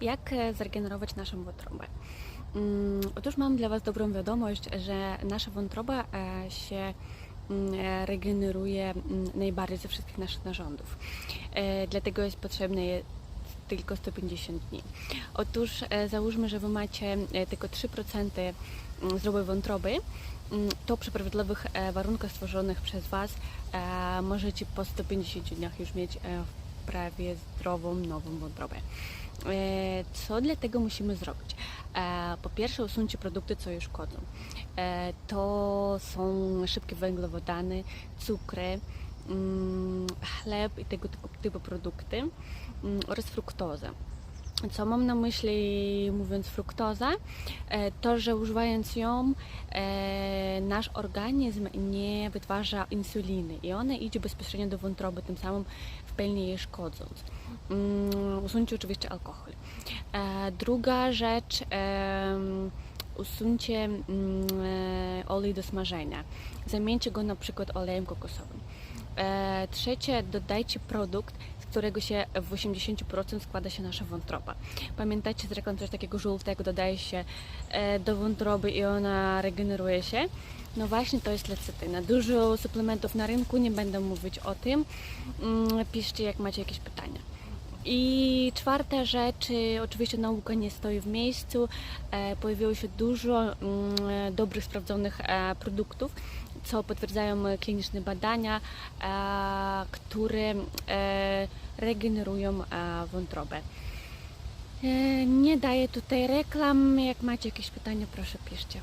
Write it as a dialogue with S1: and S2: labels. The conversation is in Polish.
S1: Jak e, zregenerować naszą wątrobę? Mm, Otóż mam dla Was dobrą wiadomość, że nasza wątroba e, się mm, e, regeneruje mm, najbardziej ze wszystkich naszych narządów. Dlatego jest potrzebne tylko 150 dni. Otóż załóżmy, że Wy macie tylko 3% mm, zdrowej wątroby, to przy prawidłowych warunkach stworzonych przez Was możecie po 150 dniach już mieć prawie zdrową, nową wątrobę. Co dla tego musimy zrobić? E, Po pierwsze, usuńcie produkty, co już szkodzą. E, To są szybkie węglowodany, cukry, mm, chleb i tego typu, produkty mm, oraz fruktozę. Co mam na myśli mówiąc fruktoza? E, To, że używając ją e, nasz organizm nie wytwarza insuliny i ona idzie bezpośrednio do wątroby, tym samym w pełni jej szkodząc. Mm, Usuńcie oczywiście alkohol. E, Druga rzecz, usuńcie mm, olej do smażenia. Zamieńcie go na przykład olejem kokosowym. E, Trzecie, dodajcie produkt, z którego się w 80% składa się nasza wątroba. Pamiętajcie, że jak coś takiego żółtego dodaje się e, do wątroby i ona regeneruje się. No właśnie to jest lecytyna. Dużo suplementów na rynku, nie będę mówić o tym. Mm, Piszcie, jak macie jakieś pytania. I czwarta rzecz, y, oczywiście nauka nie stoi w miejscu. E, Pojawiło się dużo mm, dobrych, sprawdzonych produktów, co potwierdzają kliniczne badania, e, które e, regenerują e, wątrobę. Nie daję tutaj reklam. Jak macie jakieś pytania, proszę piszcie.